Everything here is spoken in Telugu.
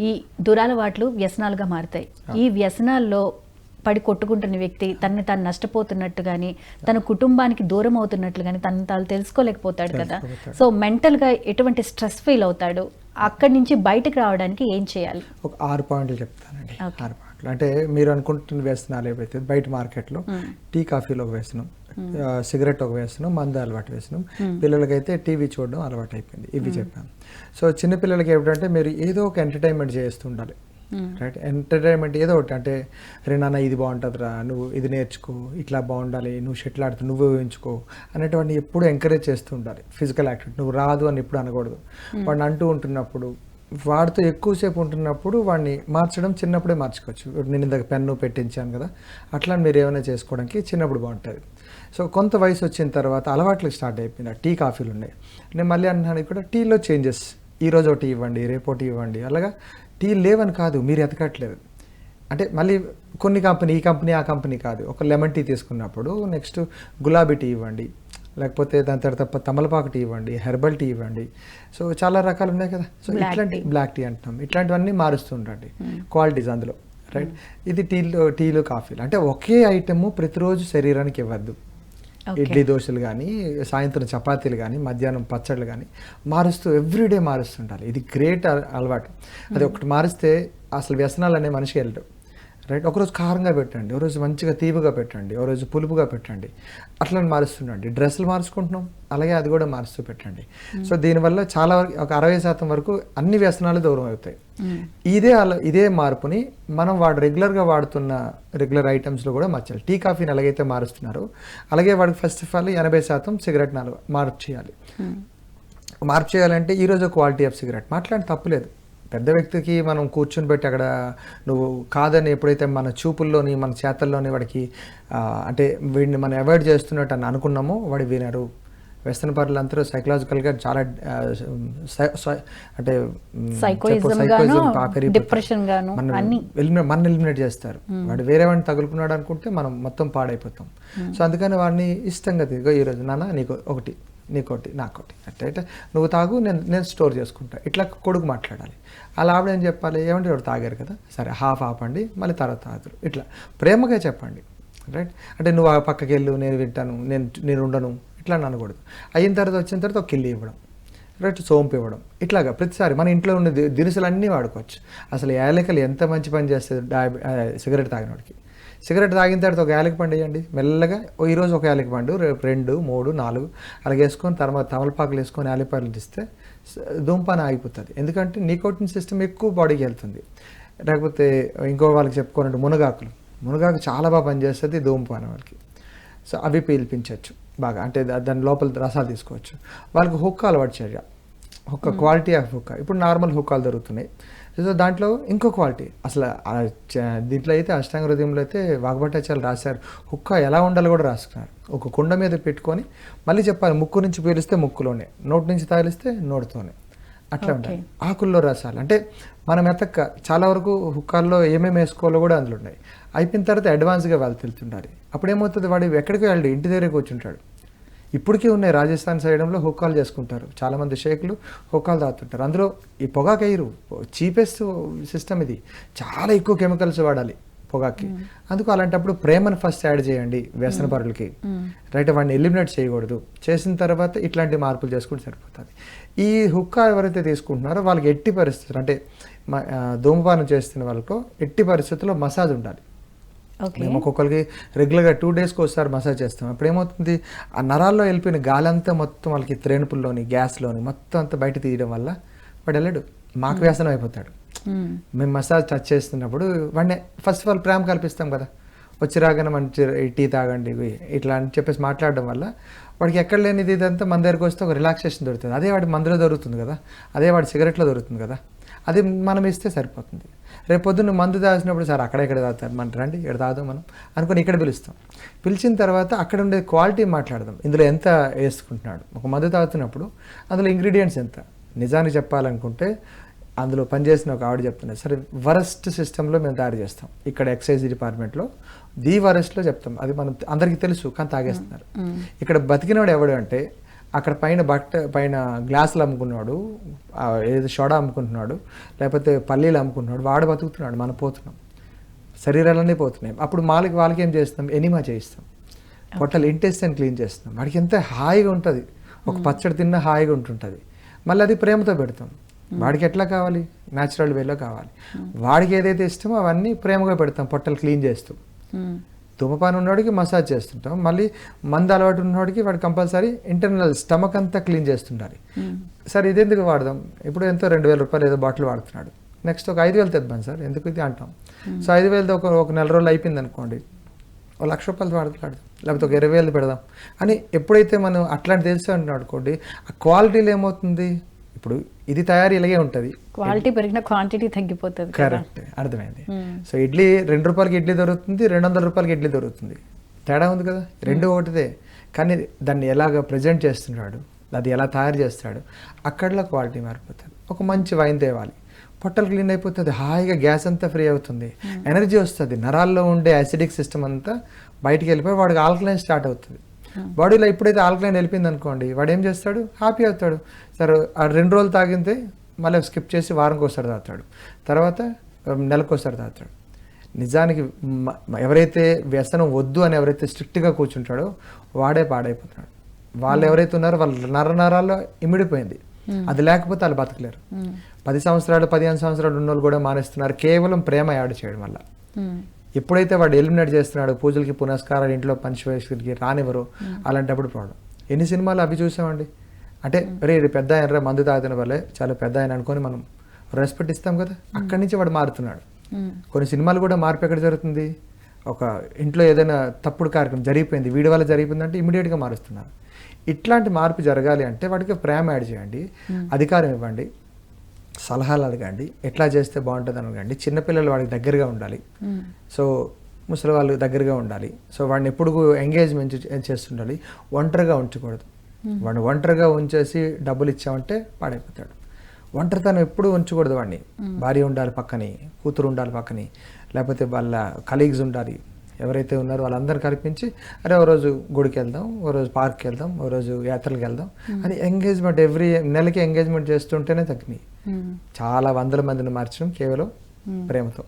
ఈ దురలవాట్లు వ్యసనాలుగా మారుతాయి. ఈ వ్యసనాల్లో పడి కొట్టుకుంటున్న వ్యక్తి తనని తాను నష్టపోతున్నట్టు కానీ తన కుటుంబానికి దూరం అవుతున్నట్లు కానీ తను తాను తెలుసుకోలేకపోతాడు కదా. సో మెంటల్గా ఎటువంటి స్ట్రెస్ ఫీల్ అవుతాడు? అక్కడి నుంచి బయటకు రావడానికి ఏం చేయాలి? ఒక ఆరు పాయింట్లు చెప్తానండి. ఆరు పాయింట్లు. అంటే మీరు అనుకుంటున్న వ్యసనాలు ఏవైతే బయట మార్కెట్లో టీ కాఫీలో వ్యసనం సిగరెట్ ఒక వ్యసనం మందు అలవాటు వ్యసనం పిల్లలకైతే టీవీ చూడడం అలవాటు అయిపోయింది ఇవి చెప్పాను. సో చిన్న పిల్లలకి ఏమిటంటే మీరు ఏదో ఒక ఎంటర్టైన్మెంట్ చేస్తూ ఉండాలి రైట్? ఎంటర్టైన్మెంట్ ఏదో ఒకటి అంటే రే నాన్న ఇది బాగుంటుందిరా నువ్వు ఇది నేర్చుకో ఇట్లా బాగుండాలి నువ్వు షటిల్ ఆడుతూ నువ్వు ఊహించుకో అనేటువంటి ఎప్పుడు ఎంకరేజ్ చేస్తూ ఉండాలి. ఫిజికల్ యాక్టివిటీ నువ్వు రాదు అని ఎప్పుడు అనకూడదు. వాడిని అంటూ ఉంటున్నప్పుడు వాడితో ఎక్కువసేపు ఉంటున్నప్పుడు వాడిని మార్చడం చిన్నప్పుడే మార్చుకోవచ్చు. నేను ఇందాక పెన్ను పెట్టించాను కదా అట్లా మీరు ఏమైనా చేసుకోవడానికి చిన్నప్పుడు బాగుంటుంది. సో కొంత వయసు వచ్చిన తర్వాత అలవాట్లు స్టార్ట్ అయిపోయింది టీ కాఫీలు ఉన్నాయి. నేను మళ్ళీ అంటున్నాను కూడా టీలో చేంజెస్. ఈ రోజు ఒకటి ఇవ్వండి రేపు ఒకటి ఇవ్వండి. అలాగా టీ లేవని కాదు మీరు ఎతకట్లేదు. అంటే మళ్ళీ కొన్ని కంపెనీ ఈ కంపెనీ ఆ కంపెనీ కాదు. ఒక లెమన్ టీ తీసుకున్నప్పుడు నెక్స్ట్ గులాబీ టీ ఇవ్వండి. లేకపోతే దాని తర్వాత తమలపాకు టీ ఇవ్వండి హెర్బల్ టీ ఇవ్వండి. సో చాలా రకాలు ఉన్నాయి కదా. సో ఇట్లాంటి. బ్లాక్ టీ అంటున్నాం. ఇట్లాంటివన్నీ మారుస్తూ ఉండండి. క్వాలిటీస్ అందులో రైట్? ఇది టీలు టీలు కాఫీలు. అంటే ఒకే ఐటమ్ ప్రతిరోజు శరీరానికి ఇవ్వద్దు. ఇడ్లీ దోశలు కానీ సాయంత్రం చపాతీలు కానీ మధ్యాహ్నం పచ్చళ్ళు కానీ మారుస్తూ ఎవ్రీడే మారుస్తుండాలి. ఇది గ్రేట్ అలవాటు. అది ఒకటి మారిస్తే అసలు వ్యసనాలు అనే మనిషి వెళ్ళడు రైట్? ఒకరోజు కారంగా పెట్టండి ఒకరోజు మంచిగా తీపిగా పెట్టండి ఒకరోజు పులుపుగా పెట్టండి. అట్లా మారుస్తుండండి. డ్రెస్సులు మార్చుకుంటున్నాం అలాగే అది కూడా మారుస్తూ పెట్టండి. సో దీనివల్ల చాలా వరకు ఒక అరవై శాతం వరకు అన్ని వ్యసనాలు దూరం అవుతాయి. ఇదే అలా ఇదే మార్పుని మనం వాడు రెగ్యులర్గా వాడుతున్న రెగ్యులర్ ఐటమ్స్లో కూడా మార్చాలి. టీ కాఫీని ఎలాగైతే మారుస్తున్నారో అలాగే వాడికి ఫస్ట్ ఆఫ్ ఆల్ ఎనభై శాతం సిగరెట్ నాలుగు మార్పు చేయాలి. మార్పు చేయాలంటే ఈరోజు క్వాలిటీ ఆఫ్ సిగరెట్. మాట్లాడి తప్పులేదు. పెద్ద వ్యక్తికి మనం కూర్చొని పెట్టి అక్కడ నువ్వు కాదని ఎప్పుడైతే మన చూపుల్లోని మన చేతల్లోని వాడికి అంటే వీడిని మనం అవాయిడ్ చేస్తున్నట్టు అని అనుకున్నామో వాడు వినరు వెస్టర్న్ పర్లు అందరూ సైకలాజికల్గా చాలా అంటే మన ఎలిమినేట్ చేస్తారు. వాడు వేరే వాడిని తగులుకున్నాడు అనుకుంటే మనం మొత్తం పాడైపోతాం. సో అందుకని వాడిని ఇష్టంగా తిరిగో ఈరోజు నాన్న నీకు ఒకటి. నీకోటి నాకోటి అంటే అంటే నువ్వు తాగు నేను నేను స్టోర్ చేసుకుంటా. ఇట్లా కొడుకు మాట్లాడాలి. అలా ఆవిడ ఏం చెప్పాలి? ఏమంటే వాడు తాగారు కదా? సరే హాఫ్ ఆపండి మళ్ళీ తర్వాత తాగుతారు. ఇట్లా. ప్రేమగా చెప్పండి. రైట్? అంటే నువ్వు ఆ పక్కకి వెళ్ళు నేను వింటాను నేను నేను ఉండను. ఇట్లా అని అనకూడదు. అయిన తర్వాత వచ్చిన తర్వాత ఒక కిల్లి ఇవ్వడం. రైట్? సోంపు ఇవ్వడం. ఇట్లాగా ప్రతిసారి మన ఇంట్లో ఉన్న ది- దినుసులన్నీ వాడుకోవచ్చు. అసలు ఏలకలు ఎంత మంచి పని చేస్తుంది డయాబె సిగరెట్ తాగినోడికి. సిగరెట్ తాగిన తర్వాత ఒక యాలక పండు వేయండి. మెల్లగా ఈరోజు ఒక యాలక పండు రేపు రెండు మూడు నాలుగు. అలాగే వేసుకొని తర్వాత తమలపాకులు వేసుకొని యాలపాకులు తీస్తే ధూమపానం ఆగిపోతుంది. ఎందుకంటే నికోటిన్ సిస్టమ్ ఎక్కువ బాడీకి వెళ్తుంది. లేకపోతే ఇంకో వాళ్ళకి చెప్పుకోనంటే మునగాకులు. మునగాకు చాలా బాగా పనిచేస్తుంది ధూమపానం వాళ్ళకి. సో అవి పీల్పించవచ్చు బాగా అంటే దాని లోపల రసాలు తీసుకోవచ్చు. వాళ్ళకి హుక్క అలవాటు చేయాలి హుక్క క్వాలిటీ ఆఫ్ హుక్క. ఇప్పుడు నార్మల్ హుక్కాలు దొరుకుతున్నాయి. సో దాంట్లో ఇంకో క్వాలిటీ. అసలు దీంట్లో అయితే అష్టాంగ హృదయంలో అయితే వాగ్భటాచార్యులు రాశారు. హుక్క ఎలా ఉండాలో కూడా రాసుకున్నారు. ఒక కుండ మీద పెట్టుకొని మళ్ళీ చెప్పాలి ముక్కు నుంచి పీలిస్తే ముక్కులోనే నోటి నుంచి తాగిలిస్తే నోటితోనే. అట్లా ఉండాలి. ఆకుల్లో రసాలు. అంటే మనం ఎతక్క చాలా వరకు హుక్కాల్లో ఏమేమి వేసుకోవాలో కూడా అందులో ఉన్నాయి. అయిపోయిన తర్వాత అడ్వాన్స్గా వాళ్ళు తెలుతుండాలి. అప్పుడు ఏమవుతుంది వాడు ఎక్కడికి వెళ్ళడు ఇంటి దగ్గరే కూర్చుంటాడు. ఇప్పటికీ ఉన్నాయి రాజస్థాన్ సైడంలో హుక్కాలు చేసుకుంటారు. చాలామంది షేకులు హుక్కాలు తాగుతుంటారు. అందులో ఈ పొగాకయ్యరు చీపెస్ట్ సిస్టమ్ ఇది. చాలా ఎక్కువ కెమికల్స్ వాడాలి పొగాకి. అందుకు అలాంటప్పుడు ప్రేమను ఫస్ట్ యాడ్ చేయండి వ్యసన పరులకి. రైట్ వాడిని ఎలిమినేట్ చేయకూడదు. చేసిన తర్వాత ఇట్లాంటి మార్పులు చేసుకుంటే సరిపోతుంది. ఈ హుక్కా ఎవరైతే తీసుకుంటున్నారో వాళ్ళకి ఎట్టి పరిస్థితులు అంటే ధూమపానం చేస్తున్న వాళ్ళకు ఎట్టి పరిస్థితుల్లో మసాజ్ ఉండాలి. మేము ఒక్కొక్కరికి రెగ్యులర్గా టూ డేస్కి ఒకసారి మసాజ్ చేస్తాం. అప్పుడు ఏమవుతుంది ఆ నరాల్లో వెళ్ళిపోయిన గాలి అంతా మొత్తం వాళ్ళకి త్రేణుపుల్లోని గ్యాస్లోని మొత్తం అంతా బయట తీయడం వల్ల వాడు వెళ్ళడు. మాకు వ్యసనం అయిపోతాడు. మ్మ్. మసాజ్ టచ్ చేస్తున్నప్పుడు వాడిని ఫస్ట్ ఆఫ్ ఆల్ ప్రేమ కల్పిస్తాం కదా. వచ్చి రాగానే మంచి టీ తాగండి ఇవి ఇట్లా అని చెప్పేసి మాట్లాడడం వల్ల వాడికి ఎక్కడ లేనిది ఇదంతా మన దగ్గరకు వస్తే ఒక రిలాక్సేషన్ దొరుకుతుంది. అదే వాడి మందులో దొరుకుతుంది కదా. అదే వాడి సిగరెట్లో దొరుకుతుంది కదా. అది మనం ఇస్తే సరిపోతుంది. రేపు పొద్దున్న మందు తాగినప్పుడు సార్ అక్కడ ఇక్కడ తాగుతారు. మన రండి ఇక్కడ తాగుదాం మనం అనుకుని ఇక్కడ పిలుస్తాం. పిలిచిన తర్వాత అక్కడ ఉండే క్వాలిటీ మాట్లాడదాం. ఇందులో ఎంత వేసుకుంటున్నాడు? ఒక మందు తాగుతున్నప్పుడు అందులో ఇంగ్రీడియంట్స్ ఎంత? నిజానికి చెప్పాలనుకుంటే అందులో పనిచేసిన ఒక ఆవిడ చెప్తున్నారు సరే వరస్ట్ సిస్టంలో మేము తయారు చేస్తాం. ఇక్కడ ఎక్సైజ్ డిపార్ట్మెంట్లో ది వరస్ట్లో చెప్తాం. అది మనం అందరికీ తెలుసు కానీ తాగేస్తున్నారు. ఇక్కడ బతికినవాడు ఎవడు అంటే అక్కడ పైన బట్ట పైన గ్లాసులు అమ్ముకున్నాడు. ఏదో సోడా అమ్ముకుంటున్నాడు లేకపోతే పల్లీలు అమ్ముకుంటున్నాడు వాడు బతుకుతున్నాడు మనం పోతున్నాం. శరీరాలన్నీ పోతున్నాయి. అప్పుడు వాళ్ళకి వాళ్ళకి ఏం చేస్తాం? ఎనిమా చేయిస్తాం. పొట్టలు ఇంటెస్టైన్ క్లీన్ చేస్తాం వాడికి ఎంత హాయిగా ఉంటుంది. ఒక పచ్చడి తిన్నా హాయిగా ఉంటుంటుంది. మళ్ళీ అది ప్రేమతో పెడతాం. వాడికి ఎట్లా కావాలి? న్యాచురల్ వేలో కావాలి. వాడికి ఏదైతే ఇష్టమో అవన్నీ ప్రేమగా పెడతాం పొట్టలు క్లీన్ చేస్తూ. ధూమపానం ఉన్నవాడికి మసాజ్ చేస్తుంటాం. మళ్ళీ మందు అలవాటు ఉన్నవాడికి వాడు కంపల్సరీ ఇంటర్నల్ స్టమక్ అంతా క్లీన్ చేస్తుండాలి. సార్ ఇదెందుకు వాడదాం? ఇప్పుడు ఎంతో రెండు వేల రూపాయలు ఏదో బాటిల్ వాడుతున్నాడు. నెక్స్ట్ ఒక ఐదు వేలు తెద్దాం సార్ ఎందుకు ఇది అంటాం. సో ఐదు వేలతో ఒక ఒక నెల రోజులు అయిపోయింది అనుకోండి. ఒక లక్ష రూపాయలు వాడుతున్నాడు. లేకపోతే ఒక ఇరవై వేలు పెడదాం. అని ఎప్పుడైతే మనం అట్లాంటి తెలిసి అంటున్నాడు అనుకోండి ఆ క్వాలిటీలో ఏమవుతుంది? ఇప్పుడు ఇది తయారీ ఇలాగే ఉంటుంది. క్వాలిటీ పెరిగిన క్వాంటిటీ తగ్గిపోతుంది కరెక్ట్. అర్థమైంది. సో ఇడ్లీ రెండు రూపాయలకి ఇడ్లీ దొరుకుతుంది రెండు వందల రూపాయలకి ఇడ్లీ దొరుకుతుంది. తేడా ఉంది కదా? రెండు ఒకటిదే. కానీ దాన్ని ఎలాగ ప్రజెంట్ చేస్తున్నాడు? అది ఎలా తయారు చేస్తాడు? అక్కడలో క్వాలిటీ మారిపోతుంది. ఒక మంచి వైన్ తేవాలి. పొట్టలు క్లీన్ అయిపోతుంది. హాయిగా గ్యాస్ అంతా ఫ్రీ అవుతుంది. ఎనర్జీ వస్తుంది. నరాల్లో ఉండే యాసిడిక్ సిస్టమ్ అంతా బయటికి వెళ్ళిపోయి వాడికి ఆల్కలైన్ స్టార్ట్ అవుతుంది. బాడీలో ఎప్పుడైతే ఆల్కలైన్ వెళ్ళిపోయింది అనుకోండి వాడు ఏం చేస్తాడు? హ్యాపీ అవుతాడు. సరే ఆ రెండు రోజులు తాగితే మళ్ళీ స్కిప్ చేసి వారంకి ఒకసారి తాగుతాడు తర్వాత నెలకు ఒకసారి తాగుతాడు నిజానికి ఎవరైతే వ్యసనం వద్దు అని ఎవరైతే స్ట్రిక్ట్గా కూర్చుంటాడో వాడే పాడైపోతున్నాడు. వాళ్ళు ఎవరైతే ఉన్నారో వాళ్ళ నర నరాల్లో ఇమిడిపోయింది. అది లేకపోతే వాళ్ళు బతకలేరు. పది సంవత్సరాలు పదిహేను సంవత్సరాలు ఉన్నోళ్ళు కూడా మానేస్తున్నారు. కేవలం ప్రేమ యాడ్ చేయడం వల్ల. ఎప్పుడైతే వాడు ఎలిమినేట్ చేస్తున్నాడు పూజలకి పునస్కారాలు ఇంట్లో పంచవేసులకి రానివ్వరు అలాంటప్పుడు ప్రాబ్లం. ఎన్ని సినిమాలు అవి చూసామండి? అంటే రే పెద్ద ఆయన రా, మందు తాగుతున్న వల్లే చాలా పెద్ద ఆయన అనుకొని మనం రెస్పెక్ట్ ఇస్తాం కదా. అక్కడి నుంచి వాడు మారుతున్నాడు. కొన్ని సినిమాలు కూడా మార్పు ఎక్కడ జరుగుతుంది? ఒక ఇంట్లో ఏదైనా తప్పుడు కార్యక్రమం జరిగిపోయింది వీడి వల్ల జరిగిపోయిందంటే ఇమీడియట్గా మారుస్తున్నారు. ఇట్లాంటి మార్పు జరగాలి అంటే వాడికి ప్రేమ యాడ్ చేయండి అధికారం ఇవ్వండి సలహాలు అడగండి ఎట్లా చేస్తే బాగుంటుంది అని అడగండి చిన్నపిల్లలు వాడికి దగ్గరగా ఉండాలి. సో ముసలి వాళ్ళు దగ్గరగా ఉండాలి. సో వాడిని ఎప్పుడు ఎంగేజ్మెంట్ చేస్తుండాలి. ఒంటరిగా ఉంచకూడదు. వాడిని ఒంటరిగా ఉంచేసి డబ్బులు ఇచ్చామంటే పాడైపోతాడు. ఒంటరితనం ఎప్పుడు ఉంచకూడదు వాడిని. భార్య ఉండాలి పక్కని కూతురు ఉండాలి పక్కని లేకపోతే వాళ్ళ కలీగ్స్ ఉండాలి. ఎవరైతే ఉన్నారో వాళ్ళందరూ కల్పించి అరే ఓ రోజు గుడికి వెళ్దాం ఓ రోజు పార్క్కి వెళ్దాం ఓ రోజు యాత్రలకు వెళ్దాం అని ఎంగేజ్మెంట్ ఎవ్రీ నెలకి ఎంగేజ్మెంట్ చేస్తుంటేనే తగ్గినాయి. చాలా వందల మందిని మార్చడం కేవలం ప్రేమతో.